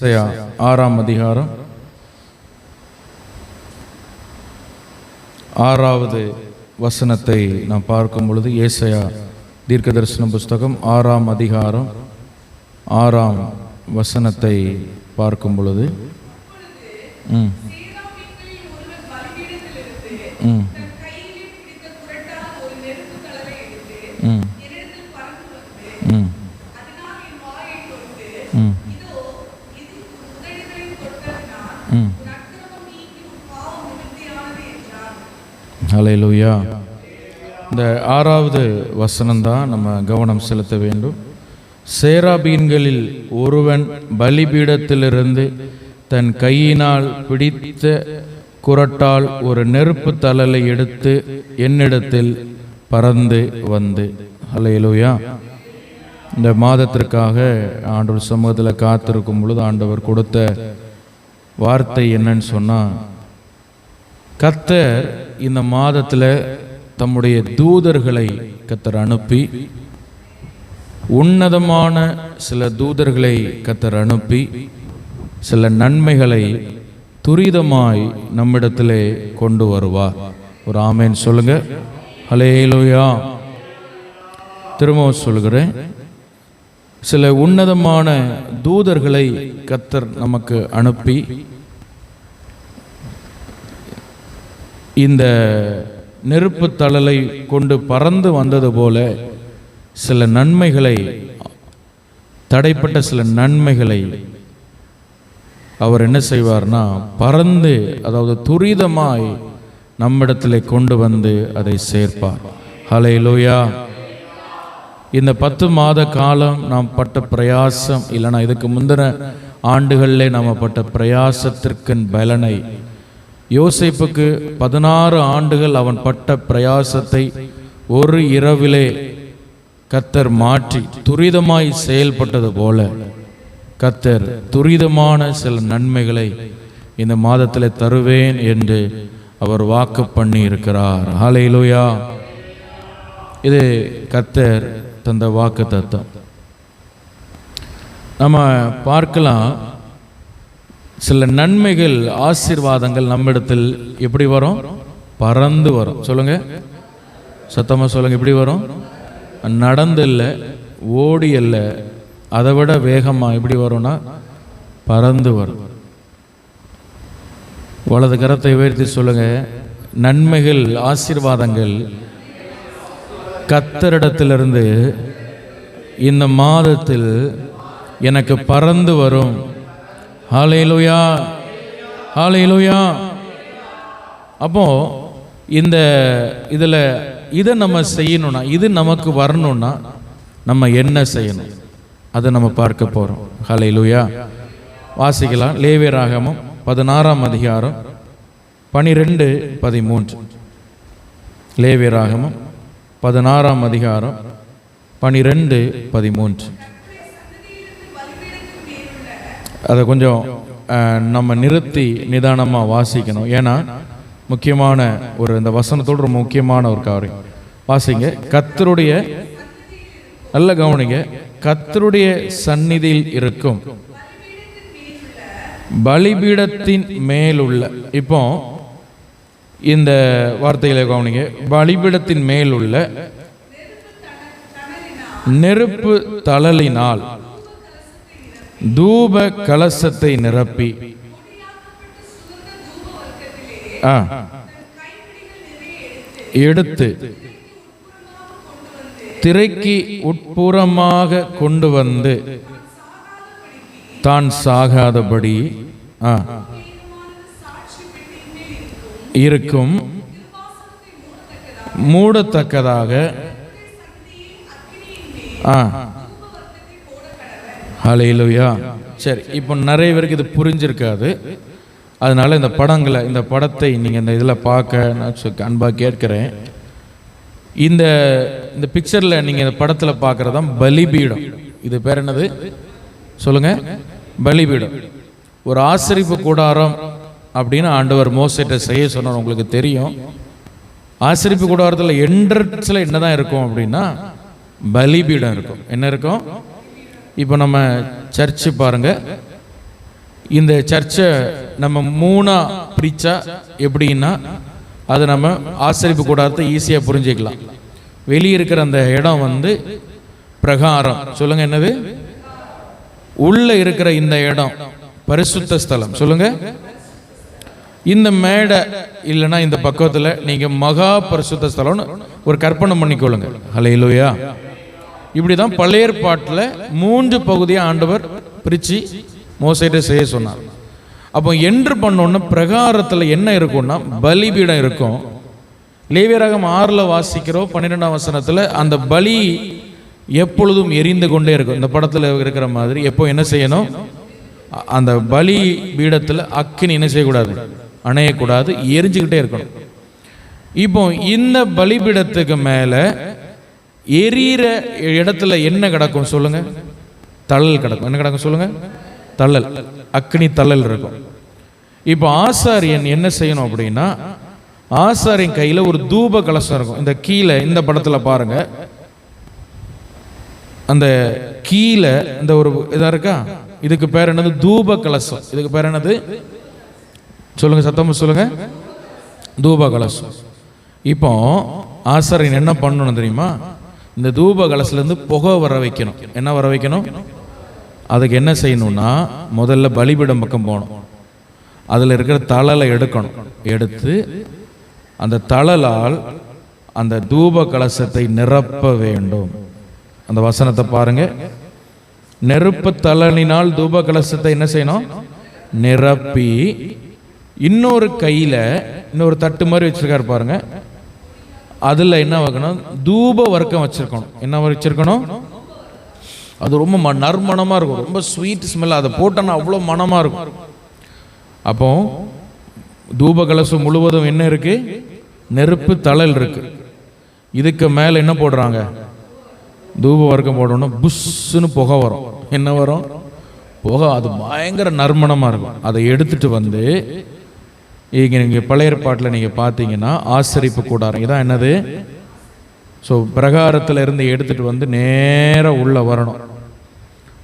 ஏசாயா ஆறாம் அதிகாரம் ஆறாவது வசனத்தை நாம் பார்க்கும் பொழுது ஏசையா தீர்க்க தரிசன புஸ்தகம் ஆறாம் அதிகாரம் ஆறாம் வசனத்தை பார்க்கும் பொழுது ம் ம் ஹalleluya இந்த ஆறாவது வசனம் தான் நம்ம கவனம் செலுத்த வேண்டும். சேராபீன்களில் ஒருவன் பலிபீடத்திலிருந்து தன் கையினால் பிடித்த குரட்டால் ஒரு நெருப்பு தழலை எடுத்து என்னிடத்தில் பறந்து வந்து. ஹalleluya இந்த மாதத்திற்காக ஆண்டவர் சமூகத்தில் காத்திருக்கும் பொழுது ஆண்டவர் கொடுத்த வார்த்தை என்னன்னு சொன்னால் கத்தர் இந்த மாதத்தில் தம்முடைய தூதர்களை கத்தர் அனுப்பி உன்னதமான சில தூதர்களை கத்தர் அனுப்பி சில நன்மைகளை துரிதமாய் நம்மிடத்திலே கொண்டு வருவார். ஒரு ஆமேன் சொல்லுங்க. ஹலேலூயா திரும்பவும் சொல்கிறேன் சில உன்னதமான தூதர்களை கத்தர் நமக்கு அனுப்பி இந்த நெருப்பு தழலை கொண்டு பறந்து வந்தது போல சில நன்மைகளை தடைப்பட்ட சில நன்மைகளை அவர் என்ன செய்வார்னா பறந்து அதாவது துரிதமாய் நம்மிடத்தில் கொண்டு வந்து அதை சேர்ப்பார். ஹலே லோயா இந்த பத்து மாத காலம் நாம் பட்ட பிரயாசம் இல்லைனா இதுக்கு முந்தின ஆண்டுகளில் நாம் பட்ட பிரயாசத்திற்கின் பலனை யோசிப்புக்கு பதினாறு ஆண்டுகள் அவன் பட்ட பிரயாசத்தை ஒரு இரவிலே கத்தர் மாற்றி துரிதமாய் செயல்பட்டது போல கத்தர் துரிதமான சில நன்மைகளை இந்த மாதத்தில் தருவேன் என்று அவர் வாக்கு பண்ணி இருக்கிறார் ஹalleluya. இது கத்தர் தந்த வாக்கு தத்தம் நம்ம பார்க்கலாம் சில நன்மைகள் ஆசீர்வாதங்கள் நம்மிடத்தில் எப்படி வரும்? பறந்து வரும். சொல்லுங்க. சத்தமாக சொல்லுங்க. எப்படி வரும்? நடந்து இல்லை ஓடி இல்லை அதை விட வேகமாக எப்படி வரும்னா பறந்து வரும். வலது கரத்தை உயர்த்தி சொல்லுங்க. நன்மைகள் ஆசீர்வாதங்கள் கத்தரிடத்திலிருந்து இந்த மாதத்தில் எனக்கு பறந்து வரும். ஹாலேலுயா ஹாலேலுயா அப்போ இந்த இதில் இதை நம்ம செய்யணும்னா இது நமக்கு வரணும்னா நம்ம என்ன செய்யணும்? அதை நம்ம பார்க்க போகிறோம் ஹalleluya வாசிக்கலாம். லேவியராகமம் பதினாறாம் அதிகாரம் பனிரெண்டு பதிமூன்று. லேவியராகமம் பதினாறாம் அதிகாரம் பனிரெண்டு பதிமூன்று. அதை கொஞ்சம் நம்ம நிறுத்தி நிதானமாக வாசிக்கணும். ஏன்னா முக்கியமான ஒரு இந்த வசனத்தோடு ஒரு முக்கியமான ஒரு காரியம். வாசிங்க. கத்தருடைய நல்ல கவனிங்க. கத்தருடைய சந்நிதியில் இருக்கும். பலிபீடத்தின் மேலுள்ள இப்போ இந்த வார்த்தைகளை கவனிங்க. பலிபீடத்தின் மேலுள்ள நெருப்பு தழலினால் தூப கலசத்தை நிரப்பி. ஆ. எடுத்து திரைக்கு உட்புறமாக கொண்டு வந்து தான் சாகாதபடி ஆ, இருக்கும். மூடத்தக்கதாக ஆ. ஹalleluya. சரி இப்போ நிறைய பேருக்கு இது புரிஞ்சிருக்காது. அதனால் இந்த படங்களை இந்த படத்தை நீங்கள் இந்த இதில் பார்க்க நான் அன்பாக கேட்கிறேன். இந்த இந்த பிக்சரில் நீங்கள் இந்த படத்தில் பார்க்குறது தான் பலிபீடம். இது பேர் என்னது? சொல்லுங்கள் பலிபீடம். ஒரு ஆசிரிப்பு கூடாரம் அப்படின்னு ஆண்டவர் மோசிட்ட செய்ய சொன்னார் உங்களுக்கு தெரியும். ஆசிரிப்பு கூடாரத்தில் என்ட்ரன்ஸில் என்னதான் இருக்கும் அப்படின்னா பலிபீடம் இருக்கும். என்ன இருக்கும்? இப்போ நம்ம சர்ச்சு பாருங்கள் இந்த சர்ச்சை நம்ம மூணாக பிரித்தா எப்படின்னா அது நம்ம ஆசரிப்பு கூடாரத்தை ஈஸியாக புரிஞ்சுக்கலாம். வெளியே இருக்கிற அந்த இடம் வந்து பிரகாரம். சொல்லுங்கள் என்னது? உள்ளே இருக்கிற இந்த இடம் பரிசுத்த ஸ்தலம். சொல்லுங்கள் இந்த மேடை இல்லைன்னா இந்த பக்கத்தில் நீங்கள் மகா பரிசுத்த ஸ்தலம்னு ஒரு கற்பனை பண்ணிக்கொள்ளுங்க. ஹலையிலோயா இப்படி தான் பழைய ஏற்பாட்டில் மூன்று பகுதியாக ஆண்டவர் பிரித்து மோசைட்ட செய்ய சொன்னார். அப்போ என்று பண்ணோன்னா பிரகாரத்தில் என்ன இருக்கும்னா பலிபீடம் இருக்கும். லேவியராகம் ஆறில் வாசிக்கிறோம் பன்னிரெண்டாம் வசனத்தில் அந்த பலி எப்பொழுதும் எரிந்து கொண்டே இருக்கும். இந்த படத்தில் இருக்கிற மாதிரி எப்போ என்ன செய்யணும்? அந்த பலி பீடத்தில் அக்கினி என்ன செய்யக்கூடாது? அணையக்கூடாது எரிஞ்சுக்கிட்டே இருக்கணும். இப்போ இந்த பலிபீடத்துக்கு மேலே எரியிற இடத்துல என்ன கிடக்கும் சொல்லுங்க? தள்ளல் கிடக்கும். என்ன கிடக்கும் சொல்லுங்க? தள்ளல் அக்னி தள்ளல் இருக்கும். இப்போ ஆசாரியன் என்ன செய்யணும் அப்படின்னா ஆசாரியன் கையில் ஒரு தூப கலசம் இருக்கும். இந்த கீழே இந்த படத்தில் பாருங்க. அந்த கீழே இந்த ஒரு இதாக இருக்கா? இதுக்கு பேர் என்னது? தூப கலசம் இதுக்கு பேர் என்னது? சொல்லுங்க சத்தமா சொல்லுங்க. தூப கலசம் இப்போ ஆசாரியன் என்ன பண்ணணும் தெரியுமா? இந்த தூப கலசலேருந்து புகை வர வைக்கணும். என்ன வர வைக்கணும்? அதுக்கு என்ன செய்யணும்னா முதல்ல பலிபீடம் பக்கம் போகணும். அதில் இருக்கிற தழலை எடுக்கணும். எடுத்து அந்த தழலால் அந்த தூப கலசத்தை நிரப்ப வேண்டும். அந்த வசனத்தை பாருங்க. நெருப்பு தழலினால் தூப கலசத்தை என்ன செய்யணும்? நிரப்பி இன்னொரு கையில் இன்னொரு தட்டு மாதிரி வச்சுருக்காரு பாருங்கள் அதில் என்ன வைக்கணும்? தூப வர்க்கம் வச்சுருக்கணும். என்ன வச்சுருக்கணும்? அது ரொம்ப ம- நறுமணமாக இருக்கும். ரொம்ப ஸ்வீட் ஸ்மெல் அதை போட்டோன்னா அவ்வளோ மனமாக இருக்கும். அப்போ தூப கலசம் முழுவதும் என்ன இருக்குது நெருப்பு தழல் இருக்குது இதுக்கு மேலே என்ன போடுறாங்க? தூப வர்க்கம் போடணும் புஷ்ஷுன்னு புகை வரும். என்ன வரும்? புகை அது பயங்கர நறுமணமாக இருக்கும். அதை எடுத்துகிட்டு வந்து இங்க நீங்க பழைய ஏற்பாட்டில் நீங்க பார்த்தீங்கன்னா ஆசரிப்பு கூடாரம். இதான் என்னது? ஸோ பிரகாரத்துல இருந்து எடுத்துட்டு வந்து நேரா உள்ள வரணும்.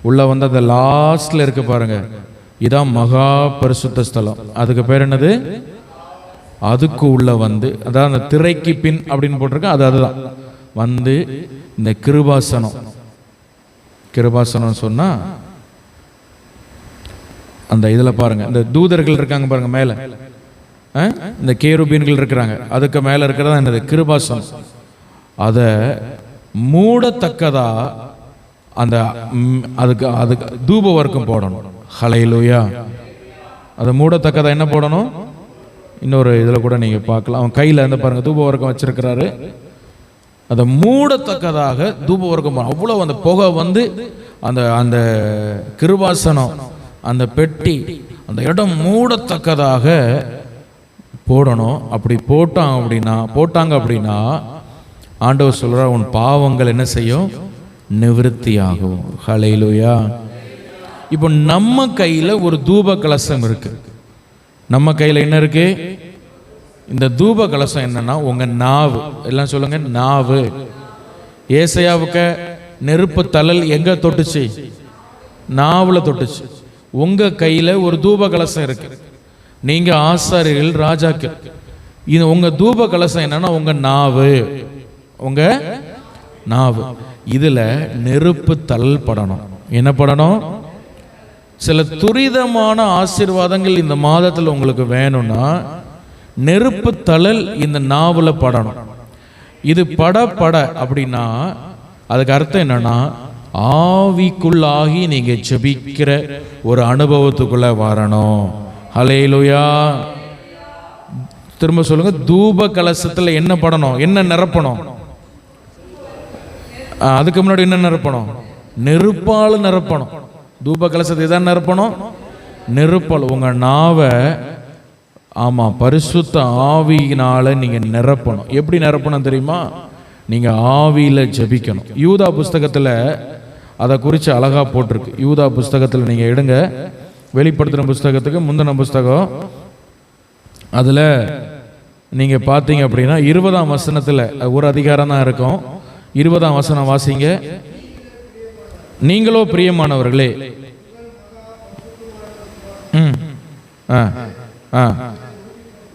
உள்ள வந்து அந்த லாஸ்ட்ல இருக்கு பாருங்க. இதான் மகா பரிசுத்த ஸ்தலம். அதுக்கு பேர் என்னது? அதுக்கு உள்ள வந்து அதான் அந்த திரைக்கு பின் அப்படின்னு போட்டிருக்கேன் அது அதுதான். வந்து இந்த கிருபாசனம். கிருபாசனம் சொன்னா அந்த இதுல பாருங்க. இந்த தூதர்கள் இருக்காங்க பாருங்க மேலே. இந்த கேருபீன்கள் இருக்கிறாங்க. அதுக்கு மேலே இருக்கிறதா என்னது? கிருபாசனம். அதை மூடத்தக்கதா அந்த அதுக்கு அதுக்கு தூப வர்க்கம் போடணும். ஹலையிலூயா அதை மூடத்தக்கதா என்ன போடணும்? இன்னொரு இதில் கூட நீங்கள் பார்க்கலாம். அவன் கையில் இருந்து பாருங்க தூப வர்க்கம் வச்சிருக்கிறாரு. அதை மூடத்தக்கதாக தூப வர்க்கம் போடணும். அவ்வளோ அந்த புகை வந்து அந்த அந்த கிருபாசனம் அந்த பெட்டி அந்த இடம் மூடத்தக்கதாக போடணும். அப்படி போட்டான் அப்படின்னா போட்டாங்க அப்படின்னா ஆண்டவர் சொல்கிற உன் பாவங்கள் என்ன செய்யும்? நிவிருத்தியாகும். ஹலையிலுயா இப்போ நம்ம கையில் ஒரு தூப கலசம் இருக்குது நம்ம கையில் என்ன இருக்குது இந்த தூப கலசம் என்னன்னா உங்கள் நாவு. எல்லாம் சொல்லுங்கள் நாவு. ஏசையாவுக்கு நெருப்பு தழல் எங்கே தொட்டுச்சு? நாவில் தொட்டுச்சு. உங்கள் கையில் ஒரு தூப கலசம் இருக்குது நீங்கள் ஆசாரியர்கள் ராஜாக்கள். இது உங்கள் தூப கலசம் என்னன்னா உங்கள் நாவு. உங்கள் நாவு. இதில் நெருப்பு தழல் படணும் என்ன படணும்? சில துரிதமான ஆசீர்வாதங்கள் இந்த மாதத்தில் உங்களுக்கு வேணும்னா நெருப்பு தழல் இந்த நாவில் படணும். இது பட பட அப்படின்னா அதுக்கு அர்த்தம் என்னன்னா ஆவிக்குள்ளாகி நீங்கள் ஜெபிக்கிற ஒரு அனுபவத்துக்குள்ளே வரணும். அலையிலுயா திரும்ப சொல்லுங்க தூப கலசத்தில் என்ன படணும் என்ன நிரப்பணும்? அதுக்கு முன்னாடி என்ன நிரப்பணும்? நெருப்பால் நிரப்பணும். தூப கலசத்தை தான் நிரப்பணும்? நெருப்பால். உங்கள் நாவை ஆமாம் பரிசுத்த ஆவியினால் நீங்கள் நிரப்பணும். எப்படி நிரப்பணும் தெரியுமா? நீங்கள் ஆவியில் ஜெபிக்கணும். யூதா புஸ்தகத்தில் அதை குறித்து அழகா போட்டிருக்கு. யூதா புஸ்தகத்தில் நீங்கள் எடுங்க. வெளிப்படுத்தின புஸ்தகத்துக்கு முந்தின புஸ்தகம். அதில் நீங்கள் பார்த்தீங்க அப்படின்னா இருபதாம் வசனத்தில் ஒரு அதிகாரம் தான் இருக்கும். இருபதாம் வசனம் வாசிங்க. நீங்களோ பிரியமானவர்களே. ம். ஆ ஆ.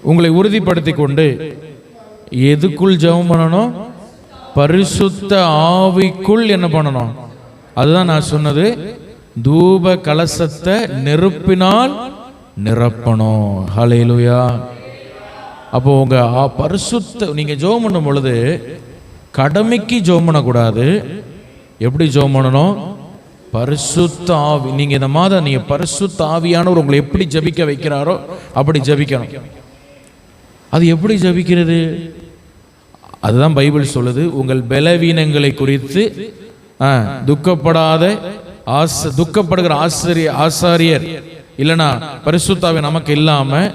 உங்களை உறுதிப்படுத்தி கொண்டு எதுக்குள் ஜெபம் பண்ணணும்? பரிசுத்த ஆவிக்குள் என்ன பண்ணணும்? அதுதான் நான் சொன்னது. தூப கலசத்தை நெருப்பினால் நிரப்பணும். ஹலையிலுயா அப்போ உங்க பரிசுத்த நீங்க ஜோம் பண்ணும் பொழுது கடமைக்கு ஜோம் பண்ணக்கூடாது. எப்படி ஜோம் பண்ணணும்? பரிசுத்த ஆவி நீங்க இந்த மாதம் நீங்க பரிசுத்த ஆவியானவர் உங்களை எப்படி ஜெபிக்க வைக்கிறாரோ அப்படி ஜபிக்கணும். அது எப்படி ஜெபிக்கிறது? அதுதான் பைபிள் சொல்லுது உங்கள் பலவீனங்களை குறித்து துக்கப்படாத ஆச துக்கப்படுகிற ஆசிரிய ஆசாரியர். இல்லைனா பரிசுத்தாவை நமக்கு இல்லாமல்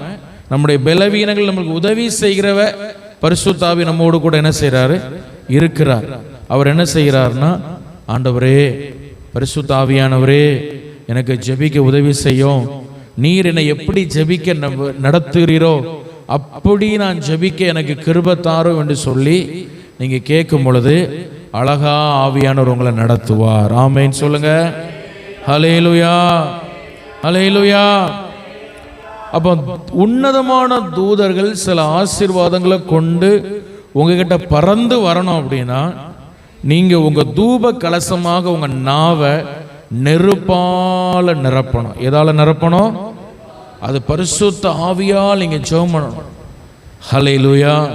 நம்முடைய பலவீனங்கள் நம்மளுக்கு உதவி செய்கிறவ பரிசுத்தாவி நம்மோடு கூட என்ன செய்கிறாரு இருக்கிறார். அவர் என்ன செய்கிறார்னா ஆண்டவரே பரிசுத்தாவியானவரே எனக்கு ஜெபிக்க உதவி செய்யும். நீர் என்னை எப்படி ஜெபிக்க நம்ப- நடத்துகிறீரோ அப்படி நான் ஜெபிக்க எனக்கு கிருபத்தாரோ என்று சொல்லி நீங்கள் கேட்கும் பொழுது அழகா ஆவியானவர் உங்களை நடத்துவார். ஆமைன்னு சொல்லுங்கள் ஹலேலுயா ஹலேலுயா அப்போ உன்னதமான தூதர்கள் சில ஆசீர்வாதங்களை கொண்டு உங்ககிட்ட பறந்து வரணும் அப்படின்னா நீங்க உங்க தூப கலசமாக உங்க நாவை நெருப்பால நிரப்பணும். எதால நிரப்பணும்? அது பரிசுத்த ஆவியால் நீங்க ஜெபம் பண்ணணும். ஹalleluya.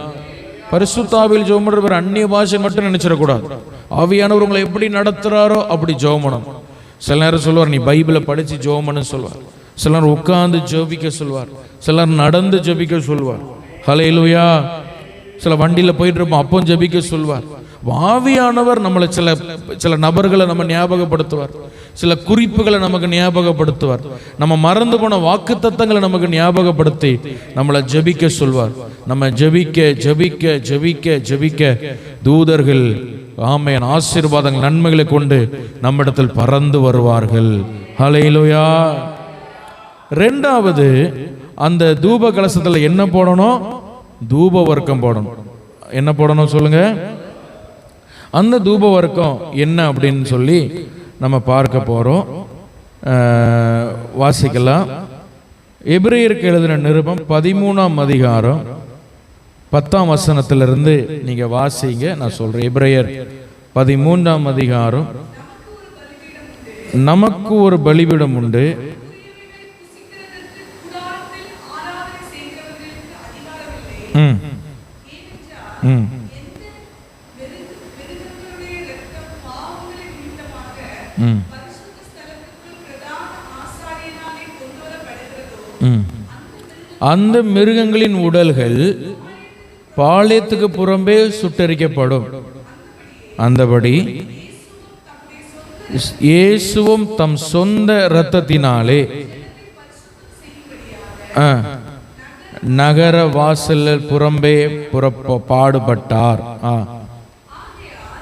பரிசுத்த ஆவியில் ஜெபம் அந்நிய பாஷை மட்டும் நினைச்சிடக்கூடாது. ஆவியானவர் உங்களை எப்படி நடத்துறாரோ அப்படி ஜெபம் பண்ணணும். சில நேரம் சொல்லுவார் நீ பைபிளை படித்து ஜோமன்னு சொல்லுவார். சிலர் உட்காந்து ஜெபிக்க சொல்லுவார். சிலர் நடந்து ஜெபிக்க சொல்லுவார். ஹalleluya. சில வண்டியில் போயிட்டு இருப்போம் அப்போ ஜெபிக்க சொல்வார் ஆவியானவர் நம்மளை சில சில நபர்களை நம்ம ஞாபகப்படுத்துவார். சில குறிப்புகளை நமக்கு ஞாபகப்படுத்துவார். நம்ம மறந்து போன வாக்கு தத்தங்களை நமக்கு ஞாபகப்படுத்தி நம்மளை ஜெபிக்க சொல்வார் நம்ம ஜெபிக்க ஜெபிக்க ஜெபிக்க ஜெபிக்க தூதர்கள் ஆமையன் ஆசீர்வாதங்கள் நன்மைகளை கொண்டு நம்மிடத்தில் பறந்து வருவார்கள். ஹலையிலோயா ரெண்டாவது அந்த தூப கலசத்தில் என்ன போடணும்? தூப வர்க்கம் போடணும். என்ன போடணும் சொல்லுங்க? அந்த தூப வர்க்கம் என்ன அப்படின்னு சொல்லி நம்ம பார்க்க போகிறோம் வாசிக்கலாம். எபிரேயருக்கு எழுதின நிருபம் பதிமூணாம் அதிகாரம் பத்தாம் வசனத்திலிருந்து நீங்க வாசிங்க நான் சொல்றேன். இப்ரையர் பதிமூன்றாம் அதிகாரம். நமக்கு ஒரு பலிபீடம் உண்டு. ம். ம். ம். அந்த மிருகங்களின் உடல்கள் பாளையத்துக்கு புறம்பே சுட்டரிக்கப்படும் அந்தபடி இயேசுவும் தம் சொந்த இரத்தத்தினாலே ஆ, நகர வாசலில் புறம்பே புறப்ப பாடுபட்டார் ஆ.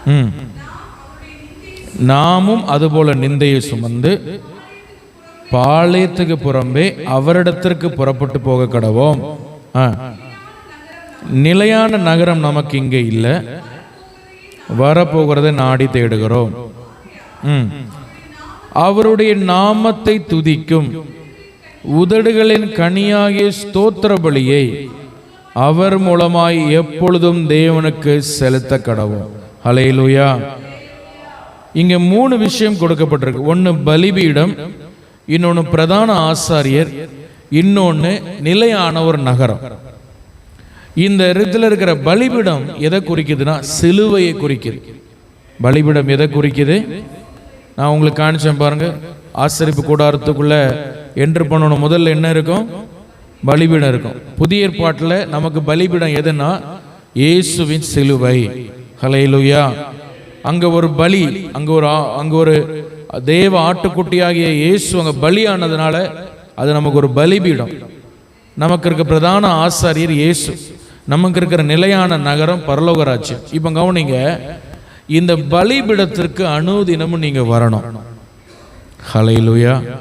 ம். நாமும் அதுபோல நிந்தையை சுமந்து பாளையத்துக்கு புறம்பே அவரிடத்திற்கு புறப்பட்டு போக கடவோம் ஆ. நிலையான நகரம் நமக்கு இங்கே இல்லை. வரப்போகிறத நாடி தேடுகிறோம். ம். அவருடைய நாமத்தை துதிக்கும் உதடுகளின் கனியாகிய ஸ்தோத்திர பலியை அவர் மூலமாய் எப்பொழுதும் தேவனுக்கு செலுத்த கடவும் ஹலையிலுயா இங்க மூணு விஷயம் கொடுக்கப்பட்டிருக்கு. ஒன்னு பலிபீடம் இன்னொன்னு பிரதான ஆசாரியர் இன்னொன்னு நிலையான ஒரு நகரம். இந்த இடத்துல இருக்கிற பலிபீடம் எதை குறிக்குதுன்னா சிலுவையை குறிக்குது. பலிபீடம் எதை குறிக்குது? நான் உங்களுக்கு காணிச்சேன் பாருங்க. ஆசரிப்பு கூடாரத்துக்குள்ள என்ட்ரு பண்ணணும். முதல்ல என்ன இருக்கும்? பலிபீடம் இருக்கும். புதிய ஏற்பாட்டில் நமக்கு பலிபீடம் எதுன்னா? இயேசுவின் சிலுவை. ஹலையிலுயா அங்கே ஒரு பலி அங்கே ஒரு ஆ- ஒரு தேவ ஆட்டுக்குட்டியாகிய இயேசு அங்கே பலியானதுனால அது நமக்கு ஒரு பலிபீடம். நமக்கு இருக்க பிரதான ஆசாரியர் இயேசு. நமக்கு இருக்கிற நிலையான நகரம் பரலோகராட்சியம் இப்போ கவனிங்க இந்த பலிபிடத்திற்கு அனுதினமும் நீங்கள் வரணும். ஹலையிலுயா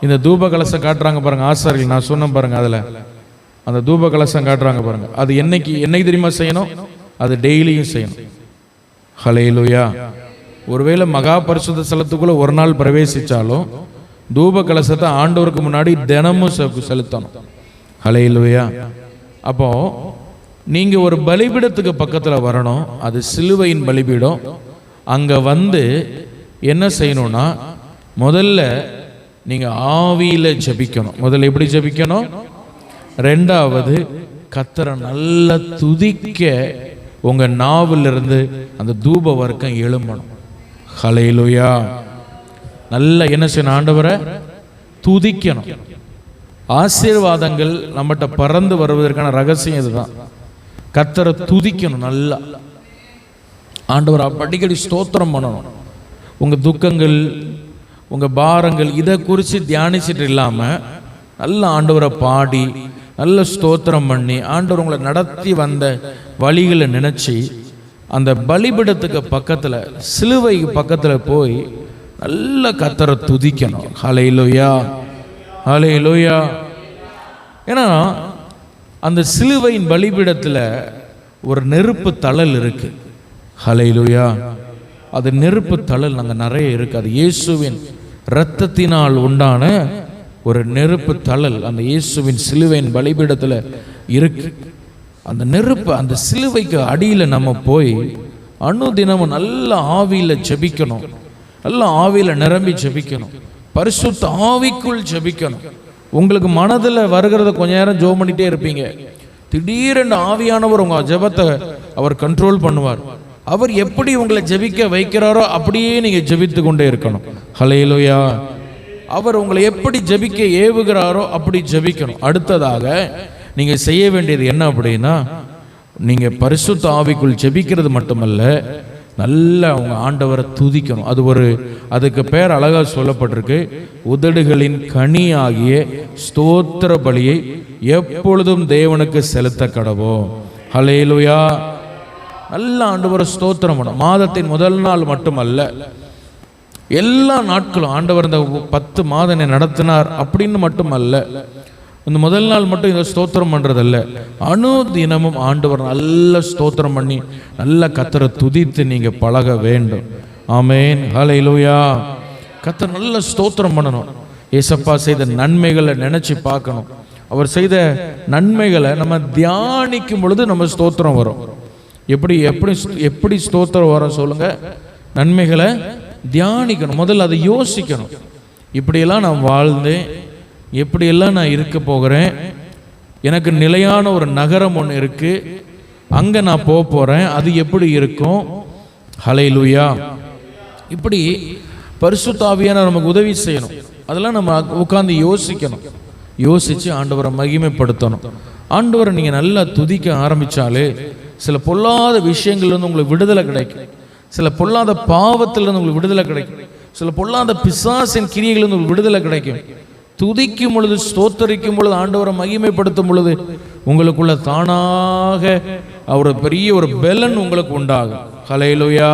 இந்த தூப கலசம் காட்டுறாங்க பாருங்க ஆசாரிகள் நான் சொன்னேன் பாருங்க அதில். அந்த தூப கலசம் காட்டுறாங்க பாருங்க. அது என்னைக்கு என்னைக்கு தெரியுமா செய்யணும்? அது டெய்லியும் செய்யணும். ஹலையிலுயா ஒருவேளை மகா பரிசுத்த ஸ்தலத்துக்குள்ளே ஒரு நாள் பிரவேசித்தாலும் தூப கலசத்தை ஆண்டவருக்கு முன்னாடி தினமும் செ- செலுத்தணும். ஹலையிலுயா அப்போ நீங்க ஒரு பலிபீடத்துக்கு பக்கத்துல வரணும் அது சிலுவையின் பலிபீடம். அங்க வந்து என்ன செய்யணும்னா முதல்ல நீங்க ஆவியில ஜெபிக்கணும். முதல்ல எப்படி ஜெபிக்கணும்? ரெண்டாவது கத்தரை நல்லா துதிக்க உங்க நாவிலிருந்து அந்த தூப வர்க்கம் எழும்பணும். ஹலையிலுயா நல்லா என்ன செய்யணும் ஆண்டவரை? துதிக்கணும். ஆசீர்வாதங்கள் நம்மகிட்ட பறந்து வருவதற்கான ரகசியம் இதுதான். கத்தரை துதிக்கணும் நல்லா. ஆண்டவர் அடிக்கடி ஸ்தோத்திரம் பண்ணணும். உங்கள் துக்கங்கள் உங்கள் பாரங்கள் இதை குறித்து தியானிச்சிட்டு இல்லாமல் நல்ல ஆண்டவரை பாடி நல்ல ஸ்தோத்திரம் பண்ணி ஆண்டவர் உங்களை நடத்தி வந்த வழிகளை நினச்சி அந்த பலிபிடத்துக்கு பக்கத்தில் சிலுவைக்கு பக்கத்தில் போய் நல்ல கத்தரை துதிக்கணும். ஹலையிலோயா ஹலை லோயா ஏன்னா அந்த சிலுவையின் பலிபீடத்தில் ஒரு நெருப்பு தழல் இருக்கு. லோயா அது நெருப்பு தழல் அங்கே நிறைய இருக்கு. அது இயேசுவின் இரத்தத்தினால் உண்டான ஒரு நெருப்பு தழல் அந்த இயேசுவின் சிலுவையின் பலிபீடத்தில் இருக்கு. அந்த நெருப்பு அந்த சிலுவைக்கு அடியில் நம்ம போய் அனுதினமும் நல்ல ஆவியில் ஜெபிக்கணும். நல்ல ஆவியில் நிரம்பி ஜெபிக்கணும். பரிசுத்த ஆவிக்குள் ஜெபிக்கணும். உங்களுக்கு மனதில் வருகிறத கொஞ்ச நேரம் ஜோ பண்ணிட்டே இருப்பீங்க. திடீரென்று ஆவியானவர் உங்கள் ஜெபத்தை அவர் கண்ட்ரோல் பண்ணுவார். அவர் எப்படி உங்களை ஜெபிக்க வைக்கிறாரோ அப்படியே நீங்கள் ஜபித்து கொண்டே இருக்கணும். ஹலையிலோயா அவர் உங்களை எப்படி ஜெபிக்க ஏவுகிறாரோ அப்படி ஜெபிக்கணும். அடுத்ததாக நீங்கள் செய்ய வேண்டியது என்ன அப்படின்னா நீங்கள் பரிசுத்த ஆவிக்குள் ஜெபிக்கிறது மட்டுமல்ல நல்லா அவங்க ஆண்டவரை துதிக்கணும். அது ஒரு அதுக்கு பேர் அழகாக சொல்லப்பட்டிருக்கு. உதடுகளின் கனி ஆகிய ஸ்தோத்திர பலியை எப்பொழுதும் தேவனுக்கு செலுத்த கடவோம் ஹலேலுயா நல்ல ஆண்டவரை ஸ்தோத்திரம் பண்ணும். மாதத்தின் முதல் நாள் மட்டுமல்ல எல்லா நாட்களும் ஆண்டவர் இந்த பத்து மாதனை நடத்தினார் அப்படின்னு மட்டுமல்ல இந்த முதல் நாள் மட்டும் இதை ஸ்தோத்திரம் பண்ணுறதில்ல அணு தினமும் ஆண்டவர் நல்ல ஸ்தோத்திரம் பண்ணி நல்ல கத்தரை துதித்து நீங்கள் பழக வேண்டும். ஆமேன். ஹalleluya. கத்தர் நல்ல ஸ்தோத்திரம் பண்ணணும். ஏசப்பா செய்த நன்மைகளை நினச்சி பார்க்கணும். அவர் செய்த நன்மைகளை நம்ம தியானிக்கும் பொழுது நம்ம ஸ்தோத்திரம் வரும். எப்படி எப்படி எப்படி ஸ்தோத்திரம் வரும் சொல்லுங்கள் நன்மைகளை தியானிக்கணும். முதல்ல அதை யோசிக்கணும். இப்படியெல்லாம் நான் வாழ்ந்தேன். எப்படியெல்லாம் நான் இருக்க போகிறேன்? எனக்கு நிலையான ஒரு நகரம் ஒன்று இருக்குது அங்கே நான் போக போகிறேன் அது எப்படி இருக்கும்? ஹலை இப்படி பரிசுத்தாவியான நமக்கு உதவி செய்யணும். அதெல்லாம் நம்ம உட்காந்து யோசிக்கணும். யோசித்து ஆண்டவரை மகிமைப்படுத்தணும். ஆண்டவரை நீங்கள் நல்லா துதிக்க ஆரம்பிச்சாலே சில பொல்லாத விஷயங்கள்லேருந்து உங்களுக்கு விடுதலை கிடைக்கும். சில பொல்லாத பாவத்திலேருந்து உங்களுக்கு விடுதலை கிடைக்கும். சில பொல்லாத பிசாசின் கிரியைகளிலிருந்து உங்களுக்கு விடுதலை கிடைக்கும். துதிக்கும் பொழுது ஸ்தோத்தரிக்கும் பொழுது ஆண்டவரை மகிமைப்படுத்தும் பொழுது உங்களுக்குள்ள தானாக ஒரு பெரிய ஒரு பெலன் உங்களுக்கு உண்டாகும். ஹலையிலுயா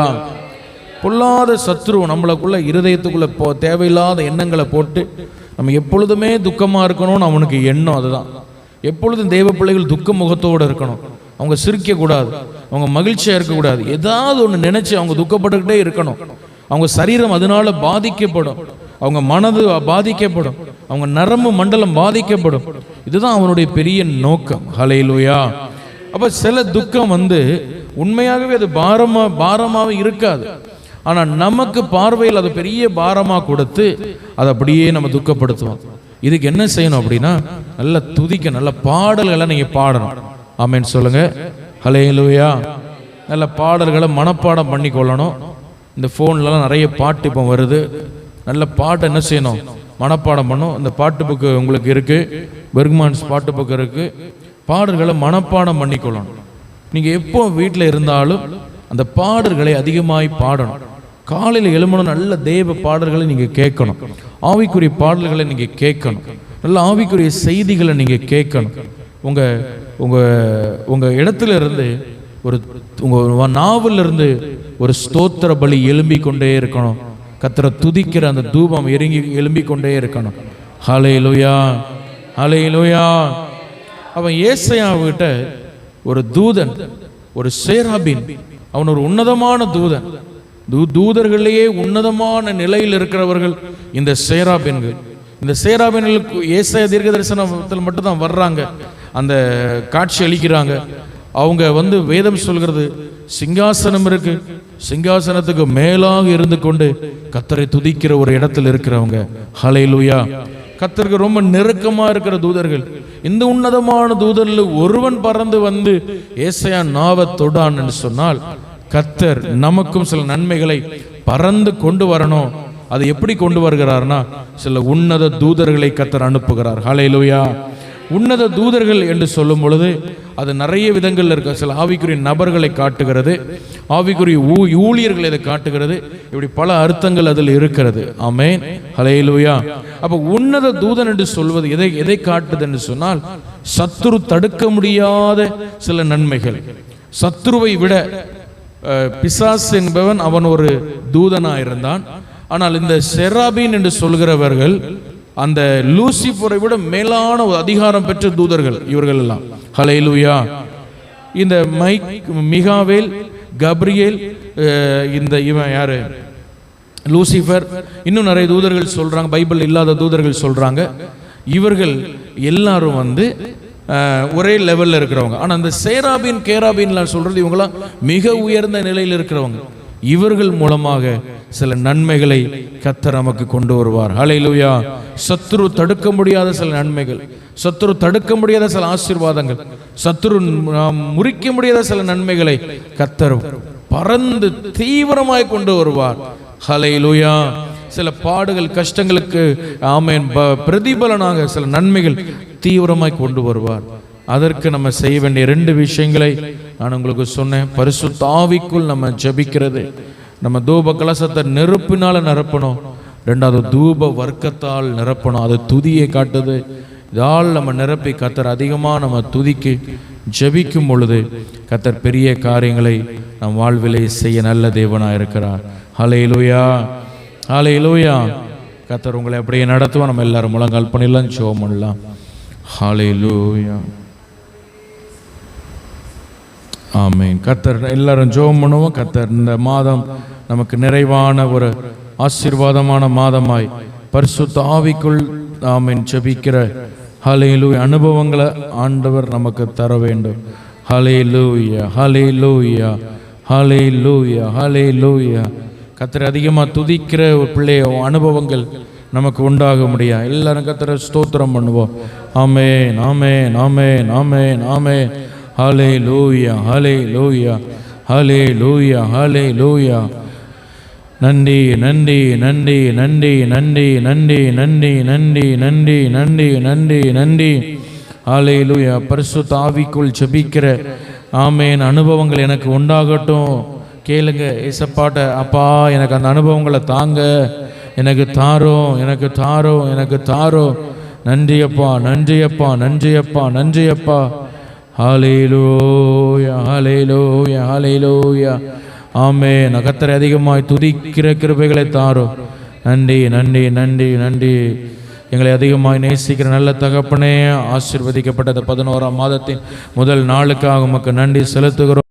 பொல்லாத சத்ரு நம்மளுக்குள்ள இருதயத்துக்குள்ள போ தேவையில்லாத எண்ணங்களை போட்டு நம்ம எப்பொழுதுமே துக்கமாக இருக்கணும்னு அவனுக்கு எண்ணம் அதுதான். எப்பொழுதும் தெய்வ பிள்ளைகள் துக்க முகத்தோடு இருக்கணும். அவங்க சிரிக்கக்கூடாது. அவங்க மகிழ்ச்சியாக இருக்கக்கூடாது. ஏதாவது ஒன்று நினச்சி அவங்க துக்கப்பட்டுக்கிட்டே இருக்கணும். அவங்க சரீரம் அதனால பாதிக்கப்படும். அவங்க மனது பாதிக்கப்படும். அவங்க நரம்பு மண்டலம் பாதிக்கப்படும். இதுதான் அவனுடைய பெரிய நோக்கம். ஹலையிலுயா அப்ப சில துக்கம் வந்து உண்மையாகவே அது பாரமா பாரமாக இருக்காது. ஆனால் நமக்கு பார்வையில் அது பெரிய பாரமாக கொடுத்து அதை அப்படியே நம்ம துக்கப்படுத்துவோம். இதுக்கு என்ன செய்யணும் அப்படின்னா நல்ல துதிக்க நல்ல பாடல்களை நீங்கள் பாடணும். ஆமேன்னு சொல்லுங்க. ஹலையிலுயா நல்ல பாடல்களை மனப்பாடம் பண்ணி கொள்ளணும் இந்த ஃபோன்லலாம் நிறைய பாட்டு இப்போ வருது. நல்ல பாட்டை என்ன செய்யணும்? மனப்பாடம் பண்ணும். அந்த பாட்டு புக்கு உங்களுக்கு இருக்குது பெர்க்மான்ஸ் பாட்டு புக்கு இருக்கு. பாடல்களை மனப்பாடம் பண்ணிக்கொள்ளணும். நீங்கள் எப்போ வீட்டில் இருந்தாலும் அந்த பாடல்களை அதிகமாய் பாடணும். காலையில் எழுமணும் நல்ல தெய்வ பாடல்களை நீங்கள் கேட்கணும். ஆவிக்குரிய பாடல்களை நீங்கள் கேட்கணும். நல்ல ஆவிக்குரிய செய்திகளை நீங்கள் கேட்கணும். உங்கள் உங்கள் உங்கள் இடத்துல இருந்து ஒரு உங்கள் நாவல்ல ஒரு ஸ்தோத்திர பலி எழும்பிக் கொண்டே இருக்கணும். கத்தரை துதிக்கிற அந்த தூபம் இறங்கி எழும்பிக் கொண்டே இருக்கணும். ஹலே லோயா ஹலே லோயா அவன் ஏசையாவிட்ட ஒரு தூதன் ஒரு சேராபின் அவன் ஒரு உன்னதமான தூதன். தூ தூதர்களையே உன்னதமான நிலையில் இருக்கிறவர்கள் இந்த சேராபின்கள். இந்த சேராபின்களுக்கு ஏசையா தீர்க்க தரிசனத்தில் மட்டும்தான் வர்றாங்க. அந்த காட்சி அளிக்கிறாங்க. அவங்க வந்து வேதம் சொல்கிறது சிங்காசனம் இருக்கு. சிங்காசனத்துக்கு மேலாக இருந்து கொண்டு கத்தரை துதிக்கிற ஒரு இடத்துல இருக்கிறவங்க. ஹalleluya கத்தருக்கு ரொம்ப நெருக்கமா இருக்கிற தூதர்கள். இந்த உன்னதமான தூதரில் ஒருவன் பறந்து வந்து ஏசையா நாவ தொடான்னு சொன்னால் கத்தர் நமக்கும் சில நன்மைகளை பறந்து கொண்டு வரணும். அதை எப்படி கொண்டு வருகிறார்னா சில உன்னத தூதர்களை கத்தர் அனுப்புகிறார். ஹalleluya உன்னத தூதர்கள் என்று சொல்லும் பொழுது அது நிறைய விதங்கள்ல இருக்க சில ஆவிக்குரிய நபர்களை காட்டுகிறது. ஆவிக்குரிய ஊ ஊழியர்களை இதை காட்டுகிறது. இப்படி பல அர்த்தங்கள் அதில் இருக்கிறது. ஆமென். ஹலையிலுயா அப்போ உன்னத தூதன் என்று சொல்வது எதை எதை காட்டுது என்று சொன்னால் சத்துரு தடுக்க முடியாத சில நன்மைகள். சத்துருவை விட பிசாஸ் என்பவன் அவன் ஒரு தூதனாக இருந்தான் ஆனால் இந்த செராபின் என்று சொல்கிறவர்கள் அந்த லூசிஃபரை விட மேலான ஒரு அதிகாரம் பெற்ற தூதர்கள் இவர்கள் எல்லாம் ஹலைலூயா இந்த மைக் மிகாவேல் கப்ரியேல் இந்த இவன் யாரு? லூசிஃபர். இன்னும் நிறைய தூதர்கள் சொல்றாங்க பைபிள் இல்லாத தூதர்கள் சொல்றாங்க. இவர்கள் எல்லாரும் வந்து ஒரே லெவல்ல இருக்கிறவங்க. ஆனா அந்த சேராபின் கேராபின்லாம் சொல்றது இவங்களாம் மிக உயர்ந்த நிலையில் இருக்கிறவங்க. இவர்கள் மூலமாக சில நன்மைகளை கத்தர் நமக்கு கொண்டு வருவார். ஹalleluya. சத்துரு தடுக்க முடியாத சில நன்மைகள் சத்துரு தடுக்க முடியாத சில ஆசீர்வாதங்கள் சத்துரு முறிக்க முடியாத சில நன்மைகளை கத்தர் பறந்து தீவிரமாய் கொண்டு வருவார். ஹalleluya சில பாடுகள் கஷ்டங்களுக்கு ஆமென் ப- பிரதிபலனாக சில நன்மைகள் தீவிரமாய் கொண்டு வருவார். அதற்கு நம்ம செய்ய வேண்டிய ரெண்டு விஷயங்களை நான் உங்களுக்கு சொன்னேன். பரிசு தாவிக்குள் நம்ம ஜபிக்கிறது. நம்ம தூப கலசத்தை நெருப்பினால நிரப்பணும். ரெண்டாவது தூப வர்க்கத்தால் நிரப்பணும். அது துதியை காட்டுது. இதால் நம்ம நிரப்பி கத்தர் அதிகமாக நம்ம துதிக்கு ஜெபிக்கும் பொழுது கத்தர் பெரிய காரியங்களை நம் வாழ்விலே செய்ய நல்ல தேவனாக இருக்கிறார். ஹலே லூயா ஹலே லூயா கத்தர் உங்களை அப்படியே நடத்துவோம் நம்ம எல்லாரும் முழங்கால் பண்ணிடலாம் ஜோம் பண்ணலாம். ஹலே லூயா ஆமென். கத்தர் எல்லாரும் ஜோம் பண்ணுவோம். கத்தர் இந்த மாதம் நமக்கு நிறைவான ஒரு ஆசீர்வாதமான மாதமாய் பரிசுத்த ஆவிக்குள் நாம் ஜபிக்கிற ஹலே லூய் அனுபவங்களை ஆண்டவர் நமக்கு தர வேண்டும். ஹலே லூயா ஹலே லூயா ஹலே லூயா ஹலே லூயா கத்திர அதிகமாக துதிக்கிற ஒரு பிள்ளைய அனுபவங்கள் நமக்கு உண்டாக முடியும் எல்லாரும் கத்திர ஸ்தோத்திரம் பண்ணுவோம். ஆமே நாமே நாமே நாமே நாமே ஹலே லூயா ஹலே லூயா ஹலே லூயா ஹலே லூயா நன்றி நன்றி நன்றி நன்றி நன்றி நன்றி நன்றி நன்றி நன்றி நன்றி நன்றி நன்றி ஆலையிலுயா பரிசு தாவிக்குள் செபிக்கிற ஆமேன் அனுபவங்கள் எனக்கு உண்டாகட்டும் கேளுங்க இசப்பாட்ட அப்பா எனக்கு அந்த அனுபவங்களை தாங்க எனக்கு தாரோ எனக்கு தாரோ எனக்கு தாரோ நன்றி அப்பா நன்றியப்பா நன்றியப்பா ஹாலேலோயா ஹாலேலோயா ஹாலேலோயா ஆமே நகத்தரை அதிகமாய் துதிக்கிற கிருபைகளை தாரோ நன்றி நன்றி நன்றி நன்றி. எங்களை அதிகமாய் நேசிக்கிற நல்ல தகப்பனே ஆசிர்வதிக்கப்பட்டது பதினோராம் மாதத்தின் முதல் நாளுக்காக உமக்கு நன்றி செலுத்துகிறோம்.